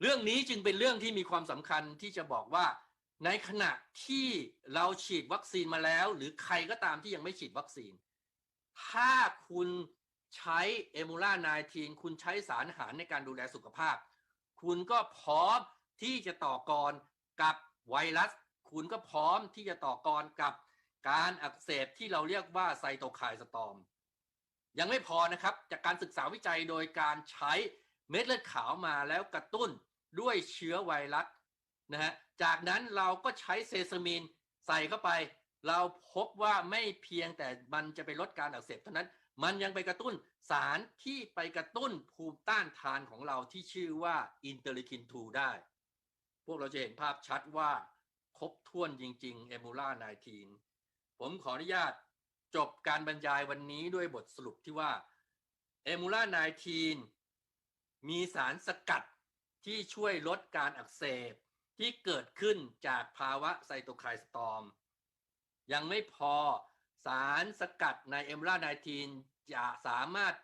เรื่องนี้จึงเป็นเรื่องที่มีความสำคัญที่จะบอกว่า ในขณะที่เราฉีดวัคซีนมาแล้ว หรือใครก็ตามที่ยังไม่ฉีดวัคซีน ถ้าคุณใช้เอมูล่า19คุณใช้สารอาหารในการดูแลสุขภาพ คุณก็พร้อมที่จะต่อกรกับไวรัส คุณก็พร้อมที่จะต่อกรกับการอักเสบที่เราเรียกว่าไซโตไคน์สตอม ยังไม่พอนะครับ จากการศึกษาวิจัยโดยการใช้ เม็ดเลือดขาวมาแล้วกระตุ้นด้วยเชื้อไวรัสนะฮะจากนั้นเราก็ใช้เซซามินใส่เข้าไป เราพบว่าไม่เพียงแต่มันจะไปลดการอักเสบเท่านั้นมันยังไปกระตุ้นสารที่ไปกระตุ้นภูมิต้านทานของเราที่ชื่อว่าอินเตอร์ลิคิน 2 ได้ พวกเราจะเห็นภาพชัดว่าครบถ้วนจริง ๆ เอมูล่า 19 ผมขออนุญาตจบการบรรยายวันนี้ด้วยบทสรุปที่ว่าเอมูล่า 19 มีสารสกัดที่ช่วยลดการอักเสบที่เกิดขึ้นจากภาวะไซโตไคน์สตอม ยังไม่พอสารสกัดในเอมูล่า19จะสามารถ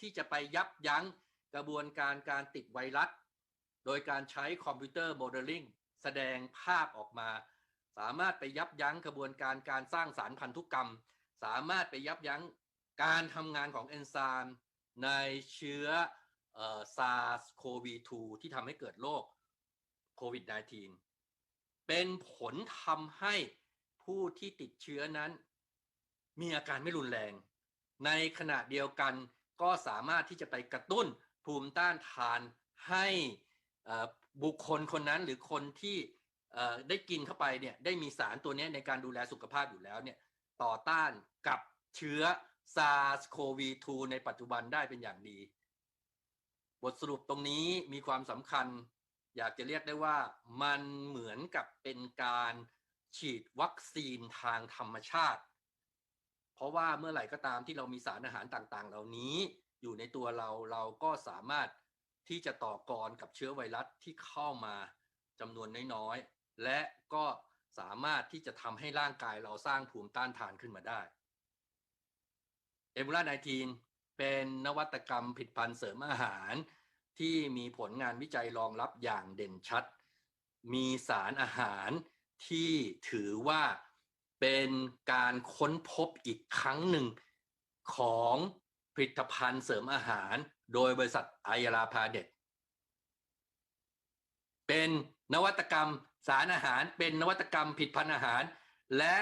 ที่จะไปยับยั้งกระบวนการการติดไวรัส โดยการใช้คอมพิวเตอร์โมเดลลิ่งแสดงภาพออกมา สามารถไปยับยั้งกระบวนการการสร้างสารพันธุกรรม สามารถไปยับยั้งการทำงานของเอนไซม์ในเชื้อ SARS-CoV-2 ที่ทำให้เกิดโรคโควิด -19 เป็นผลทำให้ผู้ที่ติดเชื้อนั้น มีอาการไม่รุนแรง ในขณะเดียวกันก็สามารถที่จะไปกระตุ้นภูมิต้านทานให้บุคคลคนนั้นหรือคนที่ได้กินเข้าไปเนี่ยได้มีสารตัวนี้ในการดูแลสุขภาพอยู่แล้วเนี่ยต่อต้านกับเชื้อ SARS-CoV-2 ในปัจจุบันได้เป็นอย่างดี บทสรุปตรงนี้มีความสำคัญ อยากจะเรียกได้ว่ามันเหมือนกับเป็นการฉีดวัคซีนทางธรรมชาติ เพราะว่าเมื่อไหร่ก็ตามที่เรามีสารอาหารต่างๆ เหล่านี้อยู่ในตัวเราเราก็สามารถที่จะต่อกรกับเชื้อไวรัสที่เข้ามาจำนวนน้อยๆ และก็สามารถที่จะทำให้ร่างกายเราสร้างภูมิต้านทานขึ้นมาได้เอมูล่า19 เป็นนวัตกรรมผิดพันธ์เสริมอาหาร ที่มีผลงานวิจัยรองรับอย่างเด่นชัด มีสารอาหารที่ถือว่าเป็นการค้นพบอีกครั้งหนึ่งของผลิตภัณฑ์เสริมอาหาร โดยบริษัทไอยาลาพาเดตเป็นนวัตกรรมสารอาหาร เป็นนวัตกรรมผิดพันธ์อาหาร และ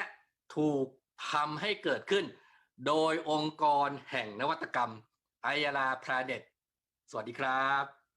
ถูกทำให้เกิดขึ้น โดยองค์กรแห่งนวัตกรรมไอยาลาพาเดตสวัสดีครับ